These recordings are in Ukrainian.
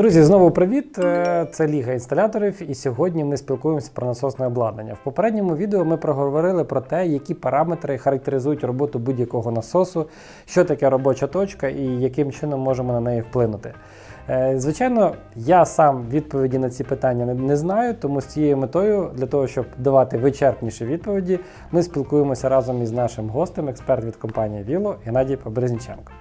Друзі, знову привіт! Е, Це Ліга інсталяторів, і сьогодні ми спілкуємося про насосне обладнання. В попередньому відео ми проговорили про те, які параметри характеризують роботу будь-якого насосу, що таке робоча точка і яким чином можемо на неї вплинути. Е, Звичайно, я сам відповіді на ці питання не, знаю, тому з цією метою, для того, щоб давати вичерпніші відповіді, ми спілкуємося разом із нашим гостем, експерт від компанії Віло Геннадій Поберезніченко.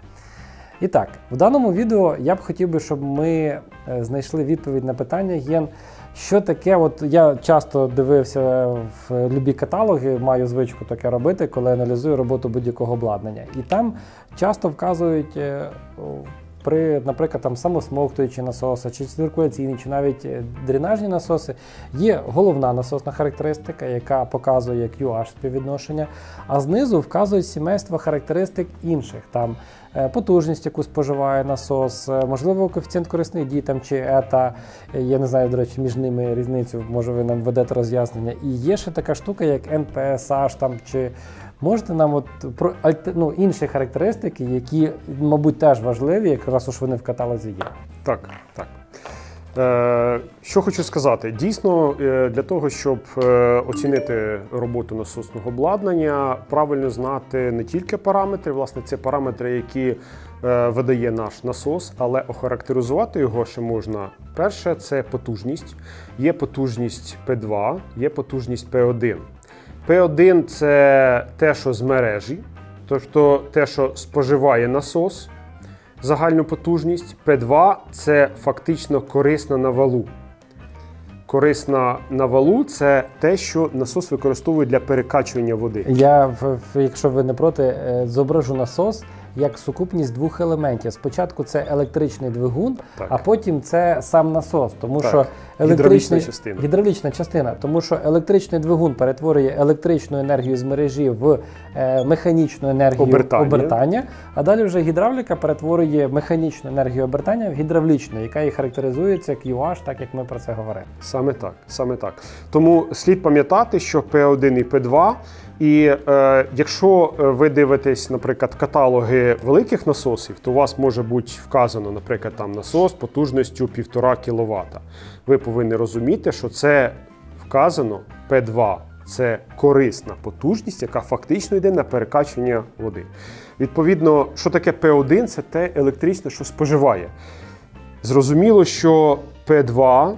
І так, в даному відео я б хотів би, щоб ми е, знайшли відповідь на питання Єн. Що таке? От я часто дивився в любі каталоги, маю звичку таке робити, коли аналізую роботу будь-якого обладнання. І там часто вказують е, при, наприклад, там самосмоктуючі насоси, чи циркуляційні, чи навіть е, дренажні насоси, є головна насосна характеристика, яка показує QH співвідношення, а знизу вказують сімейство характеристик інших. Там е, потужність, яку споживає насос, е, можливо, коефіцієнт корисної дії там чи ета. Я не знаю, до речі, між ними різницю, може ви нам ведете роз'яснення. І є ще така штука, як NPSH там чи. Можете нам от про ну, інші характеристики, які, мабуть, теж важливі, якраз уж вони в каталозі є. Так, так. Е, що хочу сказати, дійсно, е, для того, щоб е, оцінити роботу насосного обладнання, правильно знати не тільки параметри, власне, це параметри, які видає наш насос, але охарактеризувати його ще можна. Перше, це потужність. Є потужність P2, є потужність P1. P1 це те, що з мережі, тобто те, що споживає насос загальну потужність. P2 це фактично корисна на валу. Корисна на валу це те, що насос використовує для перекачування води. Я, якщо ви не проти, е, зображу насос як сукупність двох елементів. Спочатку це електричний двигун, Так. а потім це сам насос, тому Так. що електричний частина. гідравлічна частина, тому що електричний двигун перетворює електричну енергію з мережі в е, механічну енергію Обертання. обертання, а далі вже гідравліка перетворює механічну енергію обертання в гідравлічну, яка і характеризується QH, так як ми про це говорили. Саме так, саме так. Тому слід пам'ятати, що P1 і P2. І е, якщо е, ви дивитесь, наприклад, каталоги великих насосів, то у вас може бути вказано, наприклад, там насос потужністю 1,5 кВт. Ви повинні розуміти, що це вказано P2 це корисна потужність, яка фактично йде на перекачування води. Відповідно, що таке P1 це те електричне, що споживає. Зрозуміло, що P2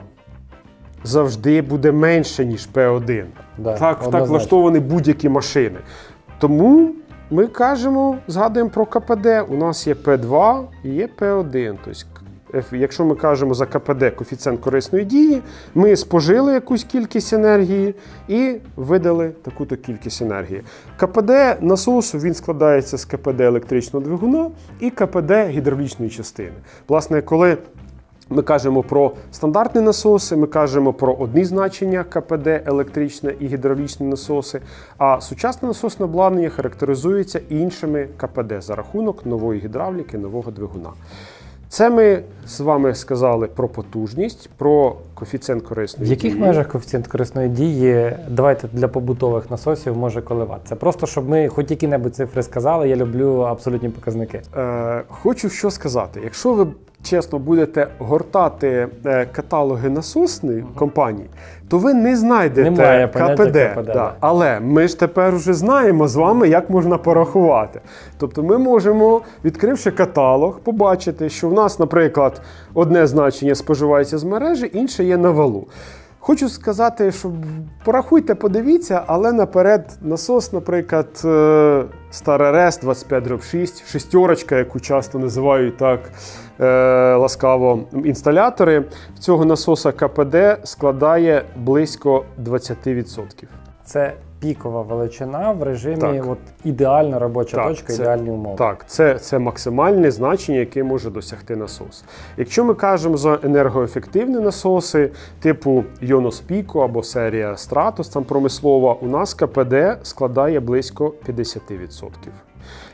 завжди буде менше, ніж P1. Да, так, так влаштовані будь-які машини. Тому ми кажемо, згадуємо про КПД. У нас є P2 і є P1. Тобто, якщо ми кажемо за КПД коефіцієнт корисної дії, ми спожили якусь кількість енергії і видали таку-то кількість енергії. КПД насосу він складається з КПД електричного двигуна і КПД гідравлічної частини. Власне, коли ми кажемо про стандартні насоси, ми кажемо про одні значення КПД, електричне і гідравлічні насоси. А сучасне насосне обладнання характеризується іншими КПД за рахунок нової гідравліки, нового двигуна. Це ми з вами сказали про потужність, про коефіцієнт В корисної яких дії. межах коефіцієнт корисної дії давайте для побутових насосів може коливатися? Просто щоб ми хоч які-небудь цифри сказали, я люблю абсолютні показники. Е, хочу що сказати. Якщо ви чесно будете гортати е, каталоги насосних компаній, то ви не знайдете Немає КПД. КПД, да. да. Але ми ж тепер вже знаємо з вами, як можна порахувати. Тобто ми можемо, відкривши каталог, побачити, що в нас, наприклад, одне значення споживається з мережі, інше є на валу. Хочу сказати, що порахуйте, подивіться, але наперед насос, наприклад, Стара Рес 25 6, шестерочка, яку часто називають так е, ласкаво інсталятори, цього насоса КПД складає близько 20%. Це пікова величина в режимі Так. от, ідеальна робоча Так, точка, це- ідеальні умови. Так, це, це максимальне значення, яке може досягти насос. Якщо ми кажемо за енергоефективні насоси, типу Йонос Піко або серія Стратус, там промислова, у нас КПД складає близько 50%.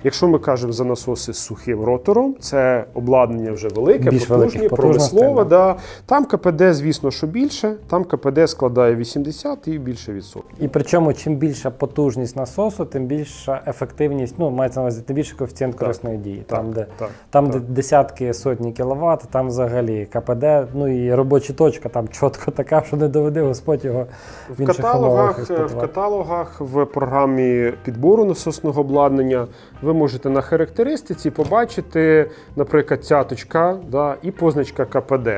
Якщо ми кажемо за насоси з сухим ротором, це обладнання вже велике, Більш потужні, промислове. да. Там КПД, звісно, що більше, там КПД складає 80 і більше відсотків. І причому, чим більша потужність насосу, тим більша ефективність, ну мається на увазі, тим більше коефіцієнт корисної дії. Там, де, так, там так. де десятки сотні кіловат, там взагалі КПД, ну і робоча точка там чітко така, що не доведе Господь його в, В каталогах, в каталогах в програмі підбору насосного обладнання ви можете на характеристиці побачити, наприклад, цяточка да, і позначка КПД.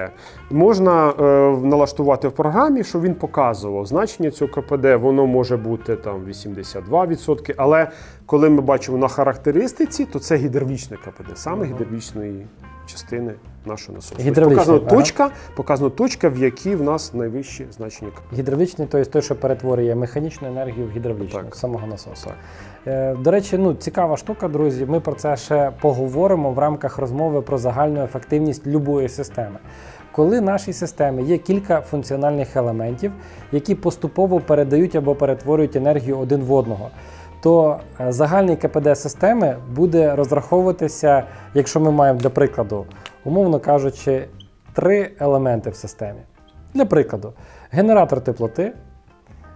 Можна е, налаштувати в програмі, щоб він показував значення цього КПД. Воно може бути там 82%, але коли ми бачимо на характеристиці, то це гідравлічне КПД, саме гідравлічної частини нашого насосу. Тобто показана ага. точка, показана точка, в якій в нас найвищі значення КПД. Гідравлічний, тобто той, що перетворює механічну енергію в гідравлічну Так. самого насосу. Так. Е, До речі, ну цікава штука, друзі. Ми про це ще поговоримо в рамках розмови про загальну ефективність любої системи. Коли в нашій системі є кілька функціональних елементів, які поступово передають або перетворюють енергію один в одного, то е, загальний КПД системи буде розраховуватися, якщо ми маємо для прикладу, умовно кажучи, три елементи в системі. Для прикладу, генератор теплоти,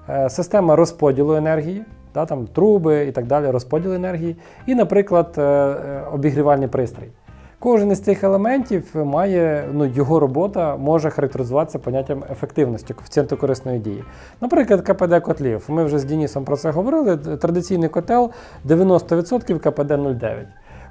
е, система розподілу енергії, да, там, труби і так далі, розподіл енергії, і, наприклад, е, е, обігрівальний пристрій. Кожен із цих елементів має, ну, його робота може характеризуватися поняттям ефективності, коефіцієнту корисної дії. Наприклад, КПД котлів. Ми вже з Денісом про це говорили. Традиційний котел 90% КПД 0,9.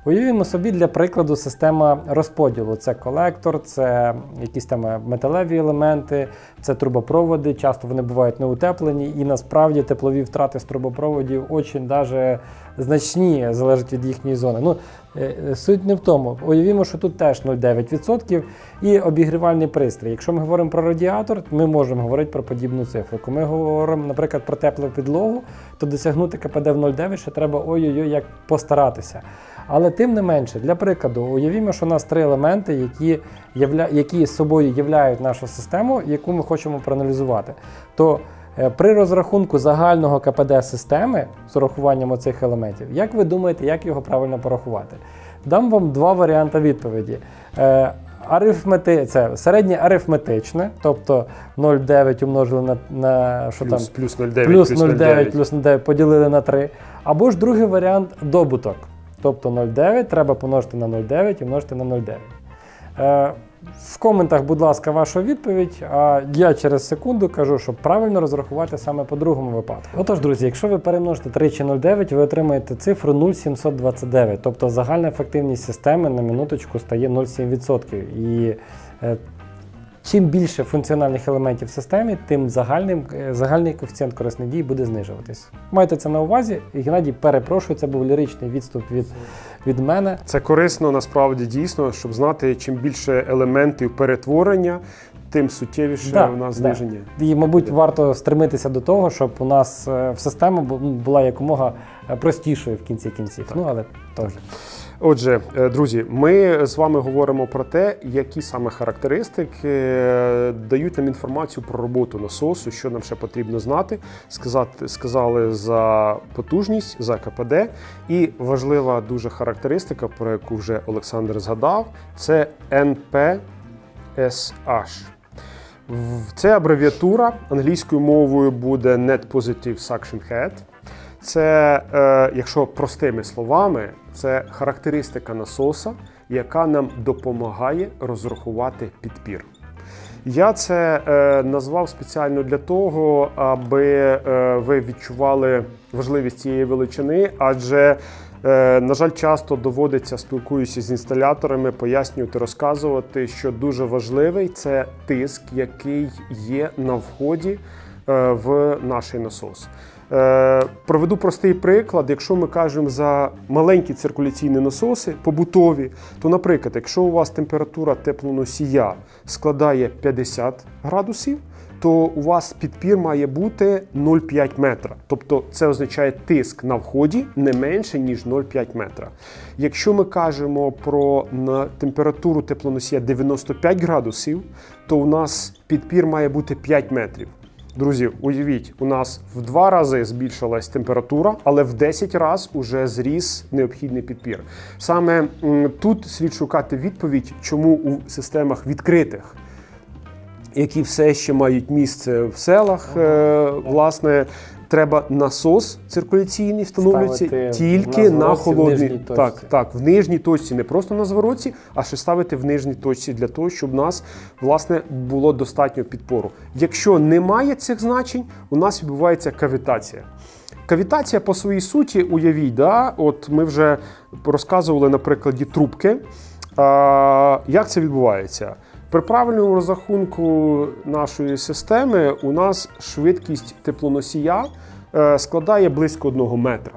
Уявімо собі для прикладу система розподілу. Це колектор, це якісь там металеві елементи, це трубопроводи. Часто вони бувають неутеплені, і насправді теплові втрати з трубопроводів очень даже значні, залежить від їхньої зони. Ну, е, е, суть не в тому. Уявімо, що тут теж 0,9% і обігрівальний пристрій. Якщо ми говоримо про радіатор, ми можемо говорити про подібну цифру. Коли ми говоримо, наприклад, про теплу підлогу, то досягнути КПД в 0,9 ще треба ой-ой-ой як постаратися. Але тим не менше, для прикладу, уявімо, що у нас три елементи, які, явля... які з собою являють нашу систему, яку ми хочемо проаналізувати. То е, при розрахунку загального КПД системи з урахуванням оцих елементів, як ви думаєте, як його правильно порахувати? Дам вам два варіанти відповіді. Е, Арифмети, це середнє арифметичне, тобто 0,9 умножили на, на що Плюс, там, плюс 0,9, плюс 0,9 плюс 0,9 поділили на 3. Або ж другий варіант добуток. Тобто 0,9 треба помножити на 0,9 і множити на 0,9. Е, в коментах, будь ласка, вашу відповідь. А я через секунду кажу, щоб правильно розрахувати саме по другому випадку. Отож, друзі, якщо ви перемножите 3 чи 0,9, ви отримаєте цифру 0,729. Тобто загальна ефективність системи на минуточку стає 0,7%. І е, Чим більше функціональних елементів в системі, тим загальним, е, загальний коефіцієнт корисної дії буде знижуватись. Майте це на увазі. Геннадій, перепрошую, це був ліричний відступ від, від мене. Це корисно насправді дійсно, щоб знати, чим більше елементів перетворення, тим суттєвіше Да, у нас да. зниження. І, мабуть, варто стремитися до того, щоб у нас е, в система була якомога е, простішою в кінці кінців. Ну, але теж. Отже, е, друзі, ми з вами говоримо про те, які саме характеристики е, дають нам інформацію про роботу насосу, що нам ще потрібно знати. Сказати, сказали за потужність, за КПД. І важлива дуже характеристика, про яку вже Олександр згадав, це NPSH. Це абревіатура англійською мовою буде Net Positive Suction Head. Це, е, якщо простими словами, це характеристика насоса, яка нам допомагає розрахувати підпір. Я це е, назвав спеціально для того, аби е, ви відчували важливість цієї величини, адже, на жаль, часто доводиться спілкуюся з інсталяторами, пояснювати, розказувати, що дуже важливий це тиск, який є на вході в наш насос. Е, Проведу простий приклад. Якщо ми кажемо за маленькі циркуляційні насоси, побутові, то, наприклад, якщо у вас температура теплоносія складає 50 градусів, то у вас підпір має бути 0,5 метра. Тобто це означає тиск на вході не менше, ніж 0,5 метра. Якщо ми кажемо про температуру теплоносія 95 градусів, то у нас підпір має бути 5 метрів. Друзі, уявіть, у нас в два рази збільшилась температура, але в 10 разів уже зріс необхідний підпір. Саме тут слід шукати відповідь, чому у системах відкритих, які все ще мають місце в селах, е, власне. Треба насос циркуляційний встановлюється Ставити тільки на на, точці. так, так, в нижній точці, не просто на звороті, а ще ставити в нижній точці для того, щоб у нас власне було достатньо підпору. Якщо немає цих значень, у нас відбувається кавітація. Кавітація по своїй суті, уявіть, да? от ми вже розказували на прикладі трубки. А, як це відбувається? При правильному розрахунку нашої системи у нас швидкість теплоносія е, складає близько 1 метра.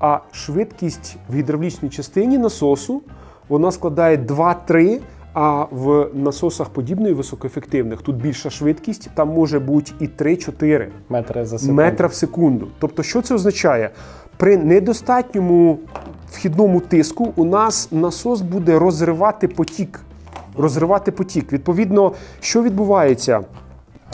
А швидкість в гідравлічній частині насосу вона складає 2-3, а в насосах подібної високоефективних тут більша швидкість, там може бути і 3-4 Метри за секунду. метра в секунду. Тобто, що це означає? При недостатньому вхідному тиску у нас насос буде розривати потік. Розривати потік. Відповідно, що відбувається?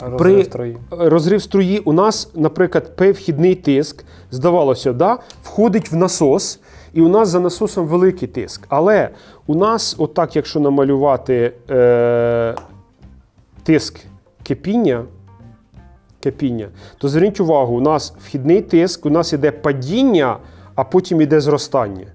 Розрив При строї. розрив струї у нас, наприклад, П-вхідний тиск, здавалося, да, входить в насос, і у нас за насосом великий тиск. Але у нас, отак, якщо намалювати е, тиск кипіння, кипіння, то зверніть увагу, у нас вхідний тиск, у нас іде падіння, а потім іде зростання.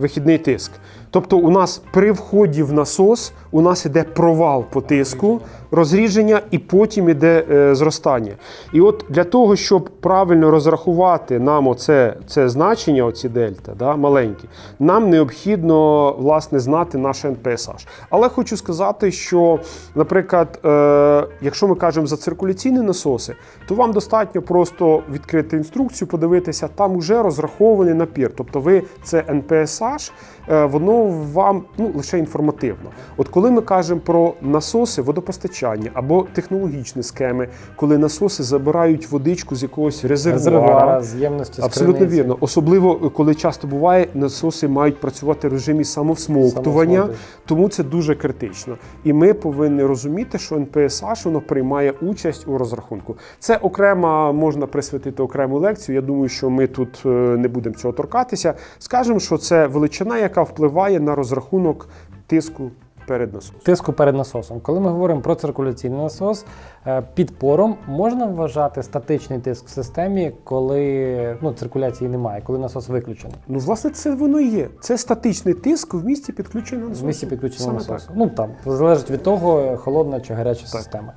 Вихідний тиск. Тобто у нас при вході в насос у нас іде провал по тиску, розрідження і потім іде е, зростання. І от для того, щоб правильно розрахувати нам оце це значення, оці дельта, да, маленькі, нам необхідно власне знати наш НПСH. Але хочу сказати, що, наприклад, е, якщо ми кажемо за циркуляційні насоси, то вам достатньо просто відкрити інструкцію, подивитися, там вже розрахований напір. Тобто ви це НПСH, е, воно вам ну, лише інформативно. От коли ми кажемо про насоси водопостачання або технологічні схеми, коли насоси забирають водичку з якогось резервуара, з'ємності Абсолютно вірно. Особливо коли часто буває, насоси мають працювати в режимі самовсмоктування, тому це дуже критично. І ми повинні розуміти, що НПСH воно приймає участь у розрахунку. Це окремо можна присвятити окрему лекцію. Я думаю, що ми тут е, не будемо цього торкатися. Скажемо, що це величина, яка впливає на розрахунок тиску перед насосом. Тиску перед насосом. Коли ми говоримо про циркуляційний насос, е, підпором можна вважати статичний тиск в системі, коли ну, циркуляції немає, коли насос виключений. Ну, власне, це воно і є. Це статичний тиск в місці підключення насосу. В місці підключеного Саме насосу. Ну там залежить від того, холодна чи гаряча Так. система.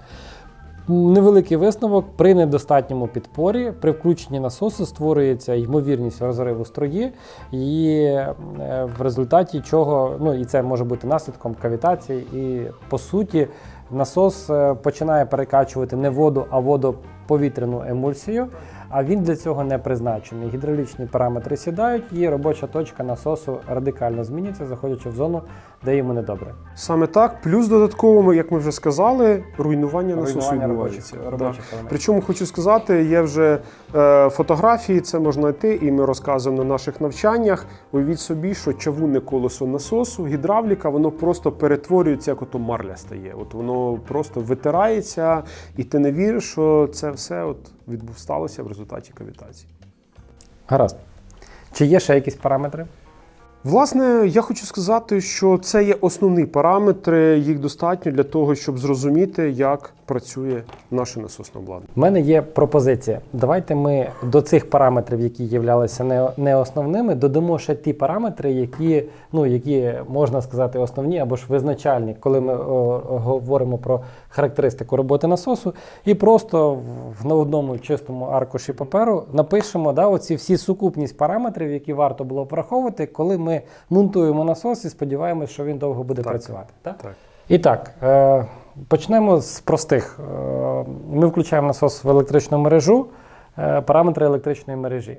Невеликий висновок при недостатньому підпорі, при включенні насосу створюється ймовірність розриву струї, і е, в результаті чого, ну і це може бути наслідком кавітації, і по суті насос е, починає перекачувати не воду, а водоповітряну емульсію. А він для цього не призначений. Гідравлічні параметри сідають, і робоча точка насосу радикально змінюється, заходячи в зону, де йому недобре. Саме так. Плюс додатково, як ми вже сказали, руйнування насосу відбувається. Да. Причому хочу сказати, є вже е, фотографії, це можна знайти, і ми розказуємо на наших навчаннях. Уявіть собі, що чавунне колесо насосу, гідравліка, воно просто перетворюється, як ото марля стає. От воно просто витирається, і ти не віриш, що це все от відбув сталося в результаті кавітації. Гаразд. Чи є ще якісь параметри? Власне, я хочу сказати, що це є основні параметри, їх достатньо для того, щоб зрозуміти, як працює наше насосне обладнання. У мене є пропозиція. Давайте ми до цих параметрів, які являлися не, не основними, додамо ще ті параметри, які, ну, які можна сказати основні або ж визначальні, коли ми о, говоримо про характеристику роботи насосу, і просто в, на одному чистому аркуші паперу напишемо да, оці всі сукупність параметрів, які варто було враховувати, коли ми монтуємо насос і сподіваємося, що він довго буде Так. працювати. Так? Так. І так, е, почнемо з простих. Е, Ми включаємо насос в електричну мережу, е, параметри електричної мережі.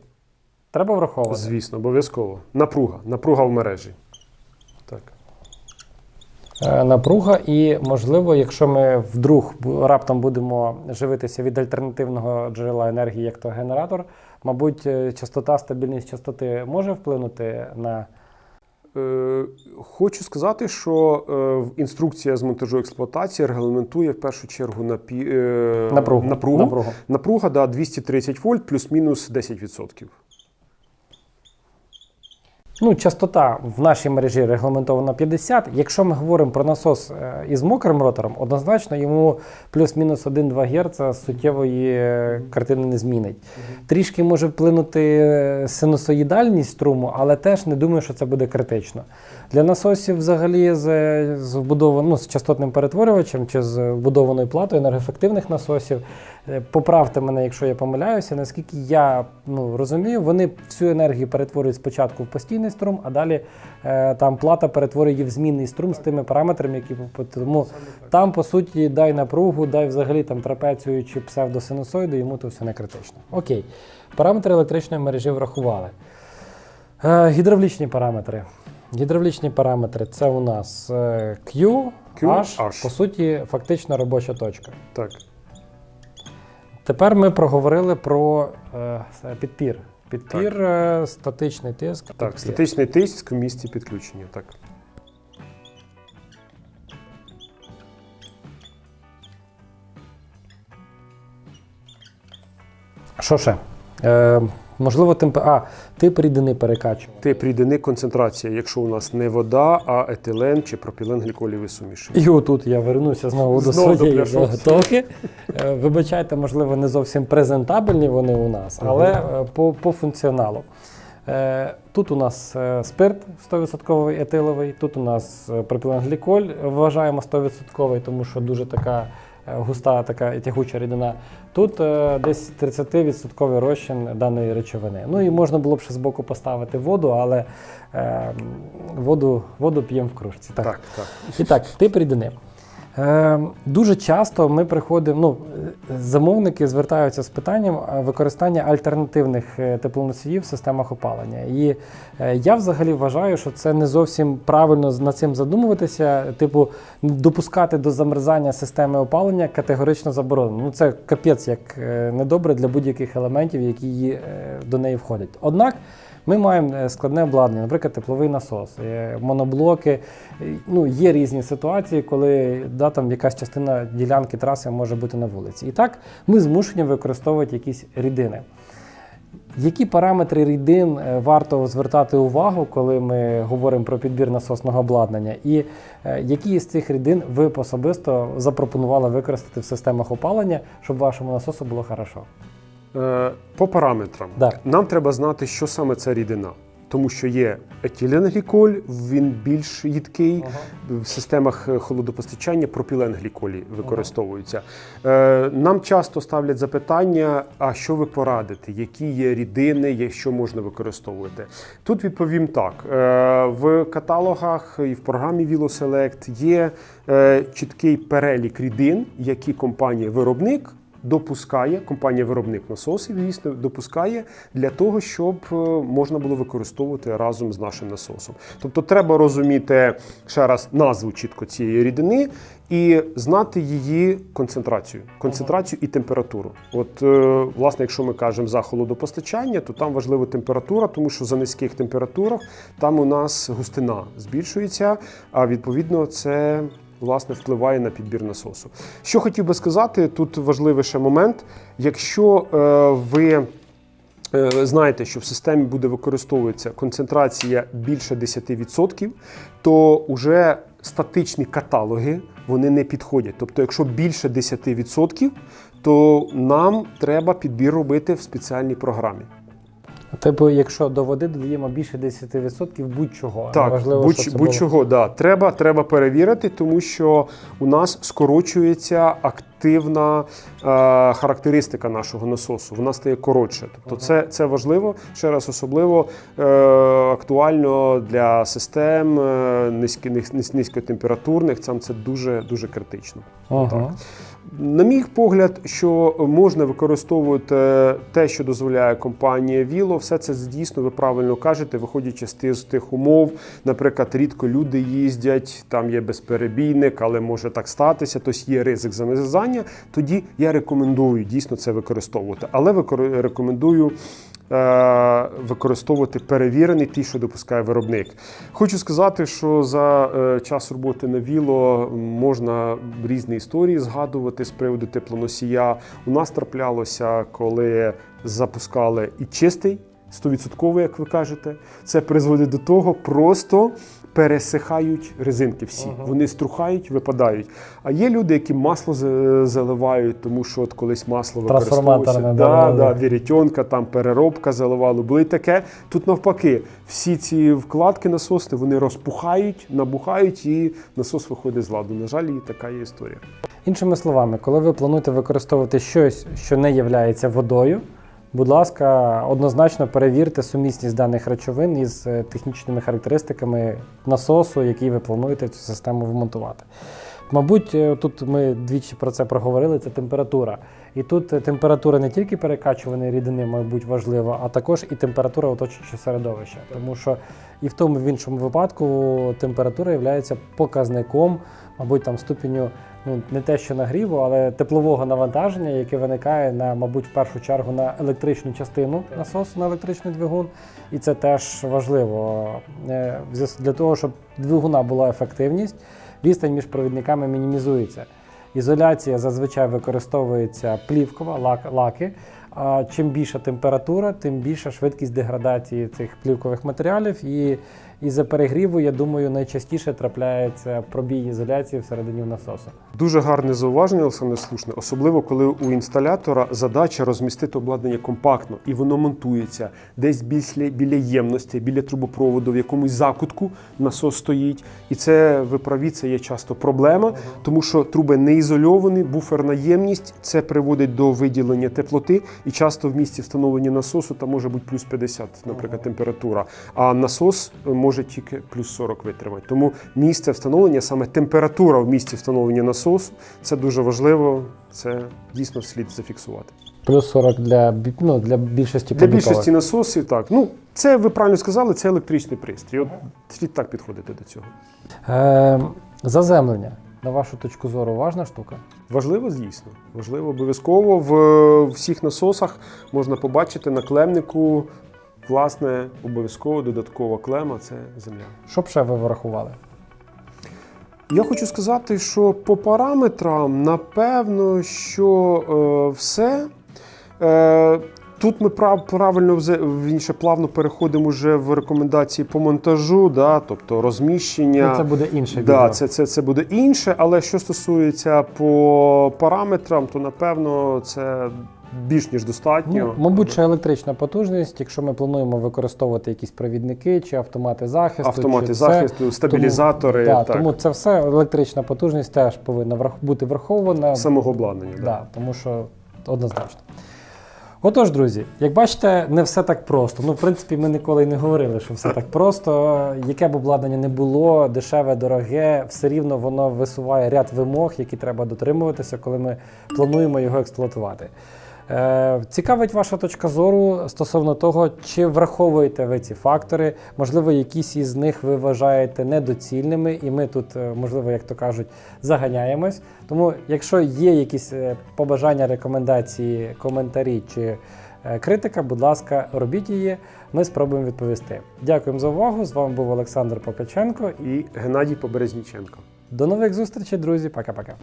Треба враховувати. Звісно, обов'язково. Напруга, напруга в мережі. Так. Е, Напруга, і, можливо, якщо ми вдруг раптом будемо живитися від альтернативного джерела енергії, як то генератор, мабуть, частота, стабільність частоти може вплинути на Хочу сказати, що е, інструкція з монтажу експлуатації регламентує в першу чергу на пі, е, Напругу. напругу. Напругу. Напруга да, 230 вольт плюс-мінус 10%. Ну, частота в нашій мережі регламентована 50. Якщо ми говоримо про насос е, із мокрим ротором, однозначно йому плюс-мінус 1-2 Гц суттєвої е, картини не змінить. Трішки може вплинути е, синусоїдальність струму, але теж не думаю, що це буде критично. Для насосів взагалі з, з, ну, з частотним перетворювачем чи з вбудованою платою енергоефективних насосів. е, Поправте мене, якщо я помиляюся, наскільки я ну, розумію, вони всю енергію перетворюють спочатку в постійний струм, а далі е, там плата перетворює її в змінний струм з тими параметрами, які тому там, по суті, дай напругу, дай взагалі там трапецію чи псевдосинусоїду, йому то все не критично. Окей. Параметри електричної мережі врахували. Е, гідравлічні параметри. Гідравлічні параметри це у нас е, Q, Q, H, H. по суті, фактично робоча точка. Так. Тепер ми проговорили про е, підпір. Підпір, е, статичний тиск. Так, підпір. статичний тиск в місці підключення. Так. Що ще? Е, можливо, темп... а, тип рідини перекачування. Тип рідини концентрація, якщо у нас не вода, а етилен чи пропіленгліколіві суміші. І отут я вернуся знову Знову до своєї заготовки. Е, Вибачайте, можливо, не зовсім презентабельні вони у нас, але е, по, по функціоналу. Е, Тут у нас спирт 100% етиловий, тут у нас пропіленгліколь, вважаємо 100%, тому що дуже така густа, така тягуча рідина. Тут е, десь 30% розчин даної речовини. Ну і можна було б ще з боку поставити воду, але е, воду, воду п'ємо в кружці. Так, так. І так, тип рідини. Е, дуже часто ми приходимо, ну, замовники звертаються з питанням використання альтернативних е, теплоносіїв в системах опалення. І е, я взагалі вважаю, що це не зовсім правильно над цим задумуватися. Типу, допускати до замерзання системи опалення категорично заборонено. Ну це капець як недобре для будь-яких елементів, які до неї входять. Однак. Ми маємо е, складне обладнання, наприклад, тепловий насос, е, моноблоки. Е, Ну, є різні ситуації, коли да, там якась частина ділянки траси може бути на вулиці. І так ми змушені використовувати якісь рідини. Які параметри рідин варто звертати увагу, коли ми говоримо про підбір насосного обладнання? І які з цих рідин ви б особисто запропонували використати в системах опалення, щоб вашому насосу було хорошо? Е, По параметрам. Да. Нам треба знати, що саме це рідина. Тому що є етиленгліколь, він більш їдкий. В системах е, холодопостачання пропіленгліколі використовуються. Е, Нам часто ставлять запитання: а що ви порадите, які є рідини, що можна використовувати? Тут відповім так: в каталогах і в програмі ViloSelect є чіткий перелік рідин, які компанія-виробник допускає, компанія-виробник насосів, звісно, допускає для того, щоб е, можна було використовувати разом з нашим насосом. Тобто треба розуміти ще раз назву чітко цієї рідини і знати її концентрацію, концентрацію і температуру. От, е, власне, якщо ми кажемо за холодопостачання, то там важлива температура, тому що за низьких температурах там у нас густина збільшується, а відповідно це власне впливає на підбір насосу. Що хотів би сказати, тут важливий ще момент. Якщо е, ви е, знаєте, що в системі буде використовуватися концентрація більше 10%, то вже статичні каталоги вони не підходять. Тобто, якщо більше 10%, то нам треба підбір робити в спеціальній програмі. Типу, якщо до води додаємо більше 10% будь-чого, Так, важливо, будь, що це будь-чого, да. треба, треба перевірити, тому що у нас скорочується активна е, характеристика нашого насосу. Вона стає коротше. Тобто, це, це важливо ще раз, особливо е, актуально для систем е, низьки, низькотемпературних. Там це дуже дуже критично. Ага. Так. На мій погляд, що можна використовувати те, що дозволяє компанія Віло, все це дійсно ви правильно кажете, виходячи з тих, з тих умов. Наприклад, рідко люди їздять, там є безперебійник, але може так статися, тобто є ризик замерзання. Тоді я рекомендую дійсно це використовувати. Але рекомендую е, використовувати перевірений ті, що допускає виробник. Хочу сказати, що за е, час роботи на Віло можна різні історії згадувати з приводу теплоносія. У нас траплялося, коли запускали і чистий. 100%, як ви кажете, це призводить до того, просто пересихають резинки всі. Вони струхають, випадають. А є люди, які масло за- заливають, тому що от колись масло. Трансформаторне, Да, да, да, вірітьонка, там переробка заливали. Було і таке. Тут навпаки, всі ці вкладки насосні вони розпухають, набухають, і насос виходить з ладу. На жаль, і така є історія. Іншими словами, коли ви плануєте використовувати щось, що не є водою, будь ласка, однозначно перевірте сумісність даних речовин із е, технічними характеристиками насосу, який ви плануєте цю систему вмонтувати. Мабуть, е, тут ми двічі про це проговорили, це температура. І тут е, температура не тільки перекачуваної рідини, мабуть, важлива, а також і температура оточуючого середовища. Тому що і в тому і в іншому випадку температура є показником, мабуть, там ступеню ну не те, що нагріву, але теплового навантаження, яке виникає на, мабуть, в першу чергу на електричну частину насосу, на електричний двигун. І це теж важливо Е, для того, щоб двигуна була ефективність, відстань між провідниками мінімізується. Ізоляція зазвичай використовується плівкова, лак, лаки. А чим більша температура, тим більша швидкість деградації цих плівкових матеріалів. І із-за перегріву, я думаю, найчастіше трапляється пробій ізоляції всередині насосу. Дуже гарне зауваження, Олександр Слушне, особливо коли у інсталятора задача розмістити обладнання компактно, і воно монтується десь біля, біля ємності, біля трубопроводу, в якомусь закутку насос стоїть. І це ви праві, це є часто проблема, тому що труби не ізольовані, буферна ємність це приводить до виділення теплоти, і часто в місці встановлення насосу там може бути плюс 50, наприклад, температура. А насос е, може тільки плюс 40 витримати. Тому місце встановлення, саме температура в місці встановлення насосу, це дуже важливо. Це дійсно слід зафіксувати. Плюс 40 для, ну, для більшості Для більшості насосів так. Ну це ви правильно сказали, це електричний пристрій. От слід так підходити до цього. Е, заземлення, на вашу точку зору, важна штука. Важливо, звісно. Важливо обов'язково в всіх насосах можна побачити на клемнику. Власне, обов'язково додаткова клема це земля. Що б ще ви врахували? Я хочу сказати, що по параметрам, напевно, що е, все. Е, тут ми прав, правильно інше плавно переходимо вже в рекомендації по монтажу, да, тобто розміщення. Ну, це буде інше Да, відео. це, це, це буде інше, але що стосується по параметрам, то напевно це більш ніж достатньо. Ну, мабуть, ще електрична потужність, якщо ми плануємо використовувати якісь провідники чи автомати захисту. Автомати чи захисту, це, стабілізатори, Тому, да, так. тому це все електрична потужність теж повинна бути врахована. самого обладнання. Да. Да, тому що однозначно. Отож, друзі, як бачите, не все так просто. Ну, в принципі, ми ніколи й не говорили, що все так просто. Яке б обладнання не було, дешеве, дороге, все рівно воно висуває ряд вимог, які треба дотримуватися, коли ми плануємо його експлуатувати. Е, цікавить ваша точка зору стосовно того, чи враховуєте ви ці фактори, можливо, якісь із них ви вважаєте недоцільними, і ми тут, е, можливо, як то кажуть, заганяємось. Тому, якщо є якісь е, побажання, рекомендації, коментарі чи критика, будь ласка, робіть її, ми спробуємо відповісти. Дякуємо за увагу. З вами був Олександр Покаченко. І Геннадій Поберезніченко. До нових зустрічей, друзі. Пока-пока.